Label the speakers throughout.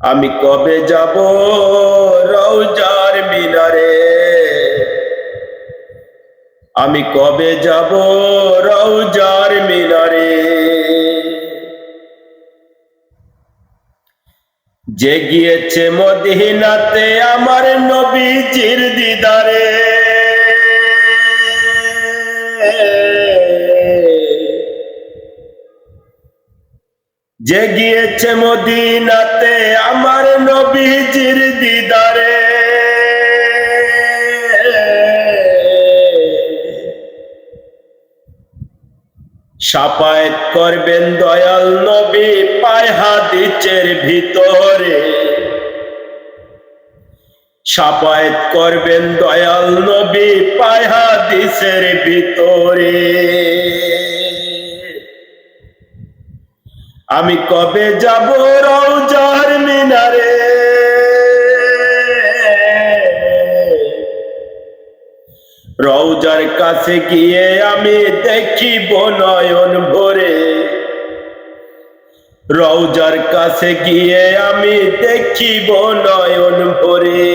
Speaker 1: আমি কবে যাব রৌজার মিনারে? আমি কবে যাব রৌজার মিনারে? যে গিয়েছে মদিনাতে আমার নবীজির দিদারে। যে গিয়েছে মদিনাতে আমার নবীজির দিদারে। সাপায়াত করবেন দয়াল নবী পায় হাদিসের ভিতরে। সাপায়াত করবেন দয়াল নবী পায় হাদিসের ভিতরে। আমি কবে যাব রৌজার মিনারে? রৌজার কাছে গিয়ে আমি দেখিব নয়ন ভরে। রৌজার কাছে গিয়ে আমি দেখিব নয়ন ভরে।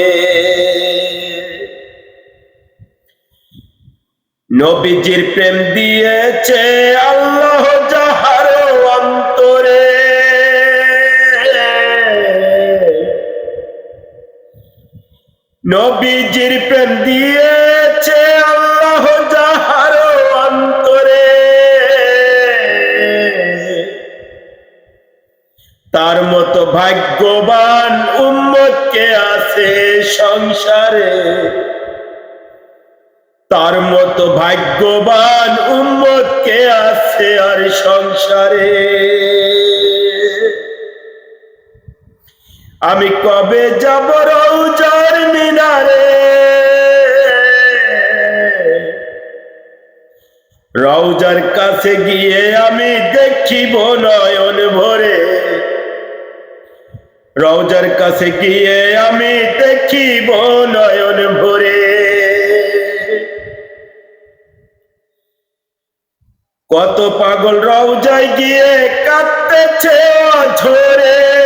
Speaker 1: নবীজির প্রেম দিয়েছে আল্লাহ নবীজির প্রেম দিয়েছে আল্লাহ যাহার অন্তরে। তার মতো ভাগ্যবান উম্মত আছে সংসারে। তার মতো ভাগ্যবান উম্মত কে আছে আর সংসারে। আমি কবে যাব রৌজার রৌজার কাছে গিয়ে আমি দেখিব নয়ন ভরে। রৌজার কাছে গিয়ে আমি দেখিব নয়ন ভরে। কত পাগল রৌজায় গিয়ে কাঁদতেছে ঝরে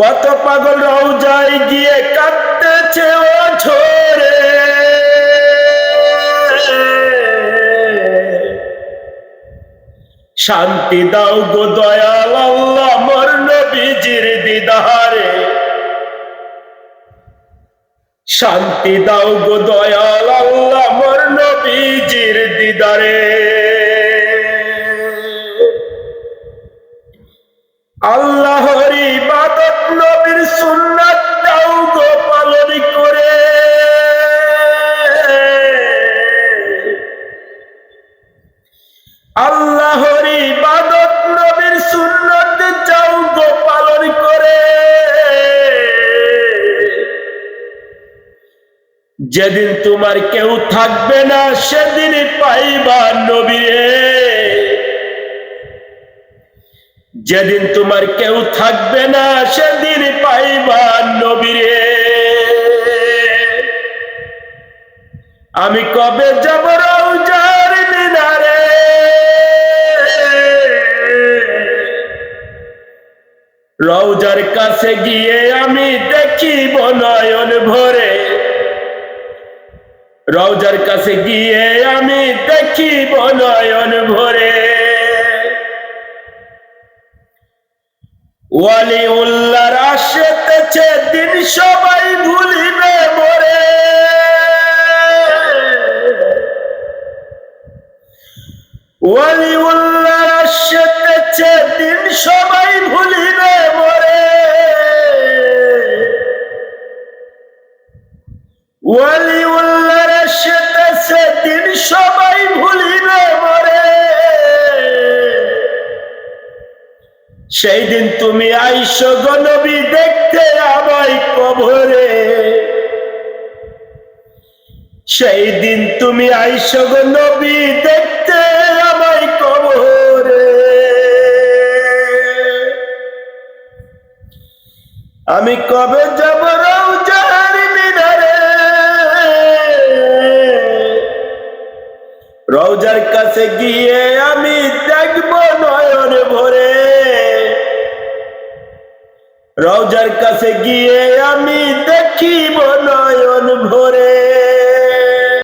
Speaker 1: কত পাগল রৌজায় গিয়ে কাঁদতেছে ও ঝরে। শান্তি দাও গো দয়াল আল্লাহ মর নবীজির দিদারে। শান্তি দাও গো দয়াল আল্লাহ মর নবীজির দিদারে। আল্লাহর আল্লাহর ইবাদত নবীর সুন্নাত যাও গো পালন করে। যেদিন তোমার কেউ থাকবে না, সেদিন পাইবা নবীরে। যেদিন তোমার কেউ থাকবে না, সেদিন পাইবা নবীরে। আমি কবে যাব রৌজার কাছে গিয়ে আমি দেখি নয়ন ভরে। রৌজার কাছে গিয়ে আমি দেখি নয়ন ভরে। ওয়ালি উল্লার আসতেছে দিন সবাই ভুলিবে মরে। সবাই মরে। সবাই মরে। সেই দিন তুমি আইসো গো দেখতে আমায় কবরে। সেই দিন তুমি আইসো গো নবী দেখতে আমি কবে যাব রৌজার মিনারে? রৌজার কাছে গিয়ে আমি দেখব নয়ন ভরে। রৌজার কাছে গিয়ে আমি দেখিব নয়ন ভরে।